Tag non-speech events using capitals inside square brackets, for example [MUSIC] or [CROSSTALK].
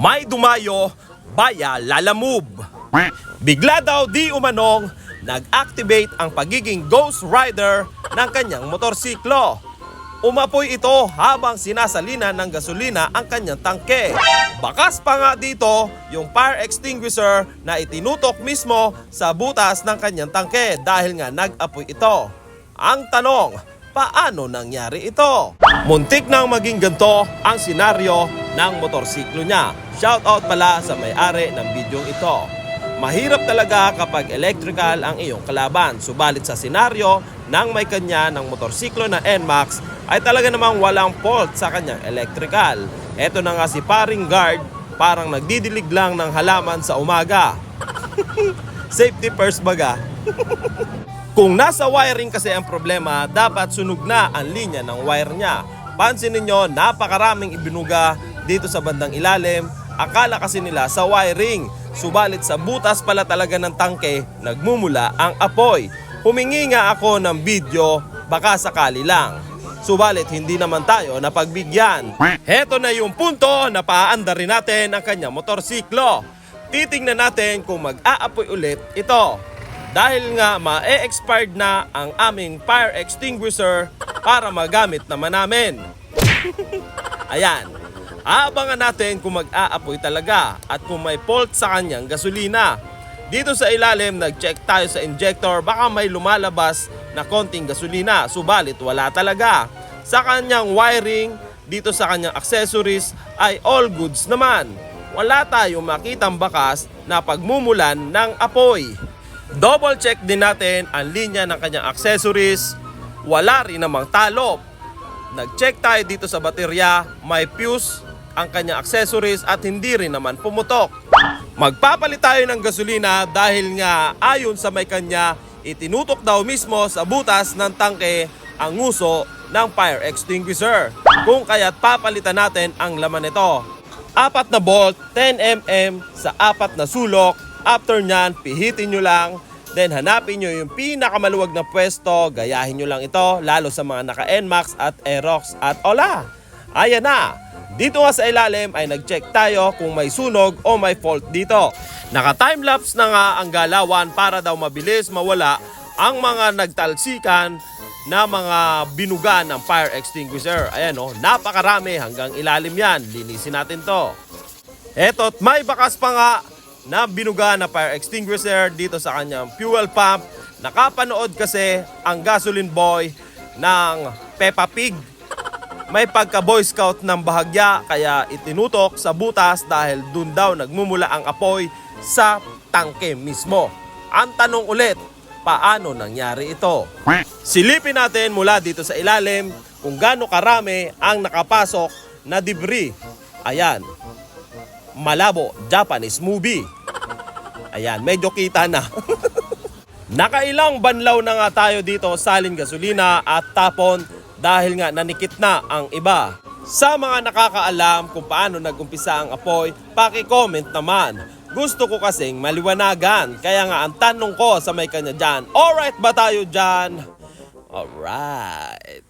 May dumayo, baya lalamove. Bigla daw di umanong nag-activate ang pagiging Ghost Rider ng kanyang motorsiklo. Umapoy ito habang sinasalina ng gasolina ang kanyang tangke. Bakas pa nga dito yung fire extinguisher na itinutok mismo sa butas ng kanyang tangke dahil nga nag-apoy ito. Ang tanong, paano nangyari ito? Muntik nang maging ganito ang senaryo ng motorsiklo niya. Shoutout pala sa may-ari ng bidyong ito. Mahirap talaga kapag electrical ang iyong kalaban. Subalit sa senaryo ng may kanya ng motorsiklo na NMAX ay talaga namang walang fault sa kanyang electrical. Eto na nga si paring guard, parang nagdidilig lang ng halaman sa umaga. [LAUGHS] Safety first baga. [LAUGHS] Kung nasa wiring kasi ang problema, dapat sunog na ang linya ng wire niya. Pansin ninyo, napakaraming ibinuga dito sa bandang ilalim. Akala kasi nila sa wiring. Subalit sa butas pala talaga ng tangke, nagmumula ang apoy. Humingi nga ako ng video, baka sakali lang. Subalit hindi naman tayo napagbigyan. Heto na yung punto na paanda rin natin ang kanyang motorsiklo. Titingnan natin kung mag-aapoy ulit ito. Dahil nga ma-expired na ang aming fire extinguisher para magamit naman namin. [LAUGHS] Ayan. Aabangan natin kung mag-aapoy talaga at kung may fault sa kanyang gasolina. Dito sa ilalim, nag-check tayo sa injector, baka may lumalabas na konting gasolina, subalit wala talaga. Sa kanyang wiring, dito sa kanyang accessories, ay all goods naman. Wala tayong makitang bakas na pagmumulan ng apoy. Double check din natin ang linya ng kanyang accessories. Wala rin namang talop. Nag-check tayo dito sa baterya, may fuse ang kanyang accessories at hindi rin naman pumutok. Magpapalit tayo ng gasolina dahil nga ayon sa may kanya, itinutok daw mismo sa butas ng tangke ang nguso ng fire extinguisher. Kung kaya't papalitan natin ang laman nito. Apat na bolt, 10mm sa apat na sulok. After nyan, pihitin nyo lang. Then hanapin nyo yung pinakamaluwag na pwesto. Gayahin nyo lang ito, lalo sa mga naka-NMAX at Aerox at Ola. Ayan na! Dito nga sa ilalim ay nag-check tayo kung may sunog o may fault dito. Naka-timelapse na nga ang galawan para daw mabilis mawala ang mga nagtalsikan na mga binuga ng fire extinguisher. Ayan o, napakarami hanggang ilalim yan. Linisin natin to. Eto, may bakas pa nga na binuga na fire extinguisher dito sa kanyang fuel pump. Nakapanood kasi ang gasoline boy ng Peppa Pig may pagka Boy Scout ng bahagya kaya itinutok sa butas dahil dun daw nagmumula ang apoy sa tangke mismo. Ang tanong ulit, paano nangyari ito? Silipin natin mula dito sa ilalim kung gaano karami ang nakapasok na debris. Ayan, malabo Japanese movie. Ayan, medyo kita na. [LAUGHS] Nakailang banlaw na nga tayo dito salin gasolina at tapon dahil nga nanikit na ang iba. Sa mga nakakaalam kung paano nagumpisa ang apoy, paki-comment naman. Gusto ko kasing maliwanagan, kaya nga ang tanong ko sa may kanya dyan, alright ba tayo dyan? Alright.